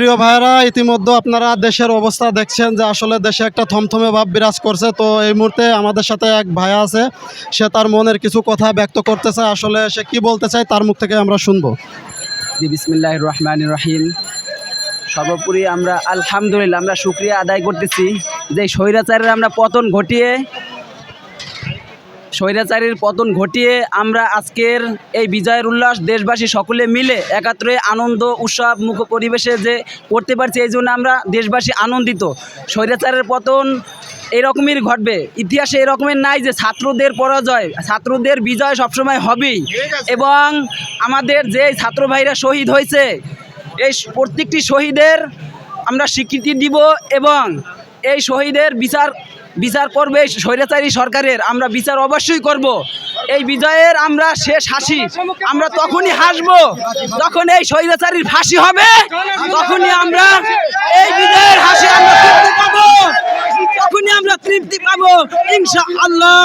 প্রিয় ভাইরা ইতিমধ্যে আপনারা দেশের অবস্থা দেখছেন যে আসলে দেশে একটা থমথমে ভাব বিরাজ করছে। তো এই মুহূর্তে আমাদের সাথে এক ভাইয়া আছে, সে তার মনের কিছু কথা ব্যক্ত করতেছে। আসলে সে কি বলতে চায় তার মুখ থেকে আমরা শুনব। জি বিসমিল্লাহ রহমান রহিম। সর্বোপরি আমরা আলহামদুলিল্লাহ আমরা শুক্রিয়া আদায় করতেছি যে স্বৈরাচারের আমরা পতন ঘটিয়ে স্বৈরাচারীর পতন ঘটিয়ে আমরা আজকের এই বিজয়ের উল্লাস দেশবাসী সকলে মিলে একাত্রে আনন্দ, উৎসব, মুখ পরিবেশে যে করতে পারছি, এই জন্য আমরা দেশবাসী আনন্দিত। স্বৈরাচারের পতন এরকমই ঘটবে। ইতিহাসে এরকমের নাই যে ছাত্রদের পরাজয়, ছাত্রদের বিজয় সবসময় হবেই। এবং আমাদের যে ছাত্র ভাইরা শহীদ হয়েছে, এই প্রত্যেকটি শহীদের আমরা স্বীকৃতি দিব এবং এই শহীদের বিচার বিচার করবে এই স্বৈরাচারী সরকারের, আমরা বিচার অবশ্যই করব। এই বিজয়ের আমরা শেষ হাসি। আমরা তখনই হাসব যখন এই স্বৈরাচারীর ফাঁসি হবে, তখনই আমরা এই বিজয়ের হাসি আমরা তখনই আমরা তৃপ্তি পাবো। ইনশা আল্লাহ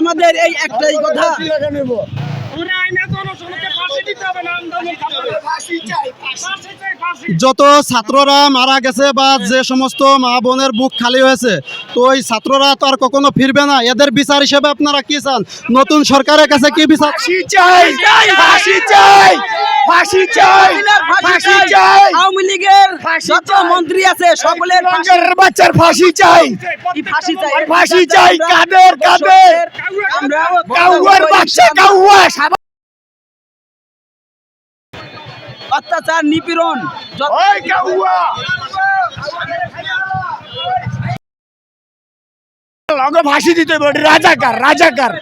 আমাদের এই একটাই কথা। যত ছাত্ররা মারা গেছে বা যে সমস্ত মা বোনের বুক খালি হয়েছে তো ওই ছাত্ররা তো আর কখনো ফিরবে না। এদের বিচার হিসেবে আপনারা কি চান? নতুন সরকারের কাছে কি বিচার? চাই চাই ফাঁসি চাই ফাঁসি চাই। আওয়ামী লীগের যত মন্ত্রী আছে সকলের বাচ্চার বাচ্চার ফাঁসি চাই। ফাঁসি চাই? ফাঁসি চাই কাদের কাদের? কাউয়ার বাচ্চা কাউয়া অত্যাচার নিপীড়ন লগে দিতে হবে রাজাকার রাজাকার।